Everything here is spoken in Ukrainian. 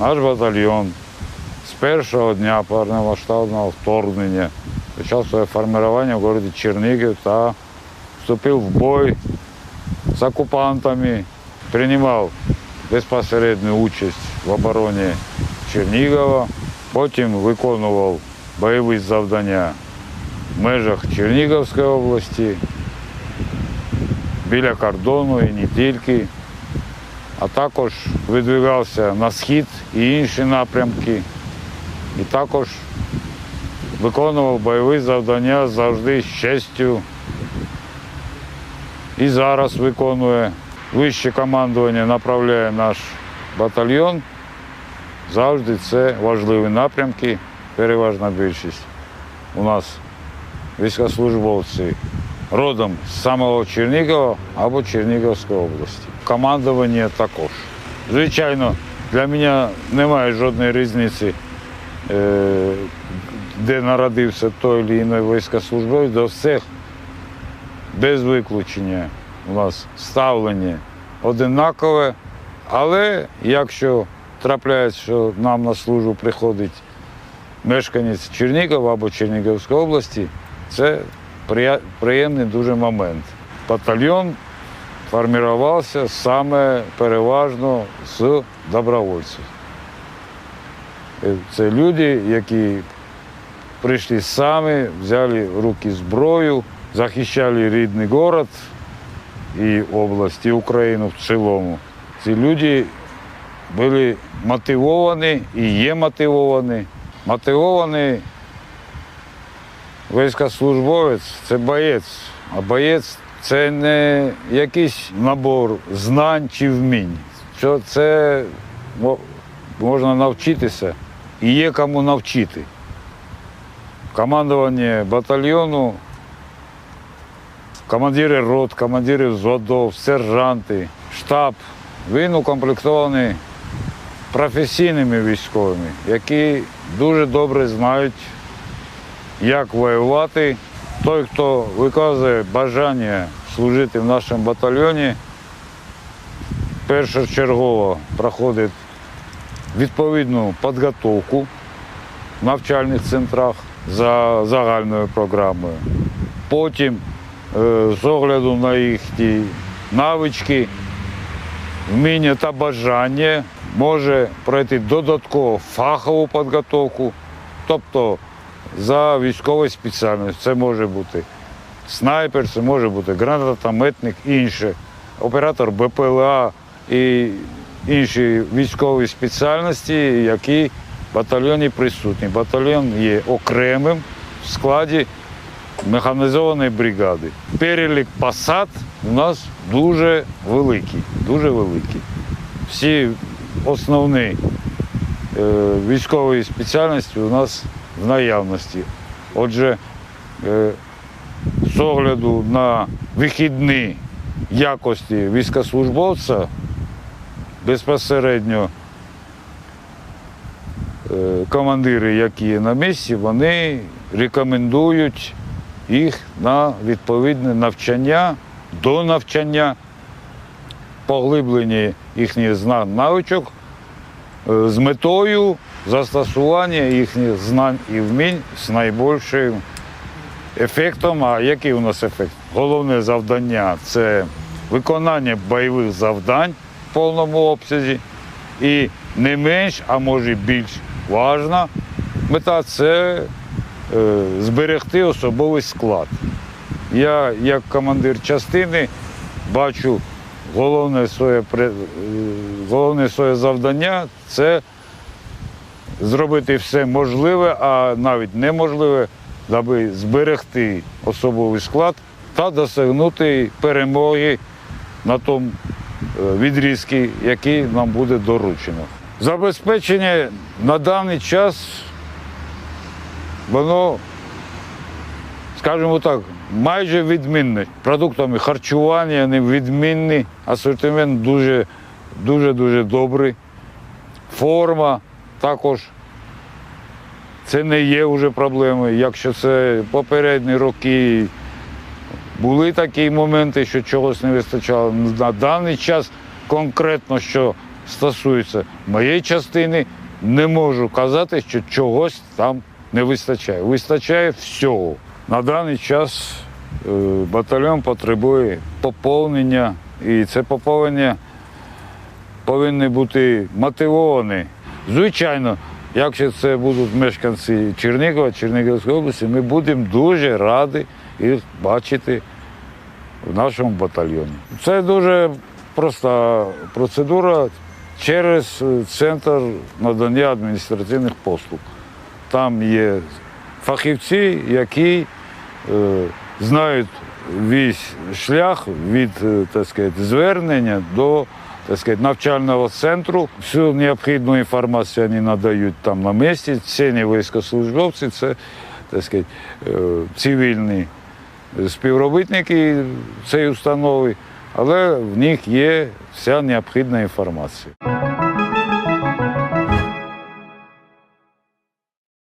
наш батальйон з першого дня повномасштабного вторгнення почав своє формування в місті Чернігів та вступив в бой з окупантами, приймав безпосередню участь в обороні Чернігова, потім виконував бойові завдання в межах Чернігівської області, біля кордону і не тільки, А також видвигався на схід і інші напрямки, і також виконував бойові завдання завжди з честю. І зараз виконує вище командування, направляє наш батальйон. Завжди це важливі напрямки, переважна більшість. У нас військовослужбовці родом з самого Чернігова або Чернігівської області. Командування також. Звичайно, для мене немає жодної різниці, е, де народився той чи інший військовослужбовець, до всіх без виключення у нас ставлення одинакове. Але якщо трапляється, що нам на службу приходить мешканець Чернігова або Чернігівської області, це приємний дуже момент. Батальйон формувався саме переважно з добровольців. Це люди, які прийшли самі, взяли в руки зброю, захищали рідний город і область, і Україну в цілому. Ці люди були мотивовані і є мотивовані. Мотивований військовослужбовець це боєць, а боєць це не якийсь набор знань чи вмінь. Що це можна навчитися і є кому навчити. Командування батальйону, командири рот, командири взводов, сержанти, штаб. Він укомплектований професійними військовими, які дуже добре знають, як воювати. Той, хто виказує бажання служити в нашому батальйоні, першочергово проходить відповідну підготовку в навчальних центрах за загальною програмою. Потім, е, з огляду на їхні навички, вміння та бажання може пройти додатково фахову підготовку, тобто за військовою спеціальністю. Це може бути снайпер, це може бути гранатометник, інше, оператор БПЛА і інші військові спеціальності, які в батальйоні присутні. Батальйон є окремим в складі механізованої бригади. Перелік посад у нас дуже великий, дуже великий. Всі основні е, військові спеціальності у нас в наявності. Отже, е, з огляду на вихідні якості військовослужбовця безпосередньо е, командири, які є на місці, вони рекомендують їх на відповідне навчання, до навчання, поглиблення їхніх навичок з метою застосування їхніх знань і вмінь з найбільшим ефектом. А який у нас ефект? Головне завдання це виконання бойових завдань в повному обсязі. І не менш, а може більш важна мета це е, зберегти особовий склад. Я, як командир частини, бачу головне своє, е, головне своє завдання це зробити все можливе, а навіть неможливе, аби зберегти особовий склад та досягнути перемоги на тому е, відрізку, який нам буде доручено. Забезпечення на даний час, воно, скажімо так, майже відмінне. Продуктами харчування вони відмінні, асортимент дуже, дуже, дуже добрий. Форма також це не є вже проблемою. Якщо це попередні роки були такі моменти, що чогось не вистачало. На даний час конкретно, що стосується моєї частини, не можу казати, що чогось там не вистачає. Вистачає всього. На даний час е, батальйон потребує поповнення, і це поповнення повинні бути мотивовані. Звичайно, якщо це будуть мешканці Чернігова, Чернігівської області, ми будемо дуже раді їх бачити в нашому батальйоні. Це дуже проста процедура через центр надання адміністративних послуг. Там є фахівці, які знають весь шлях від е, так сказати, звернення до так сказати, навчального центру. Всю необхідну інформацію вони надають там на місці. Не військовослужбовці, це так сказати, е, цивільні співробітники цієї установи, але в них є вся необхідна інформація.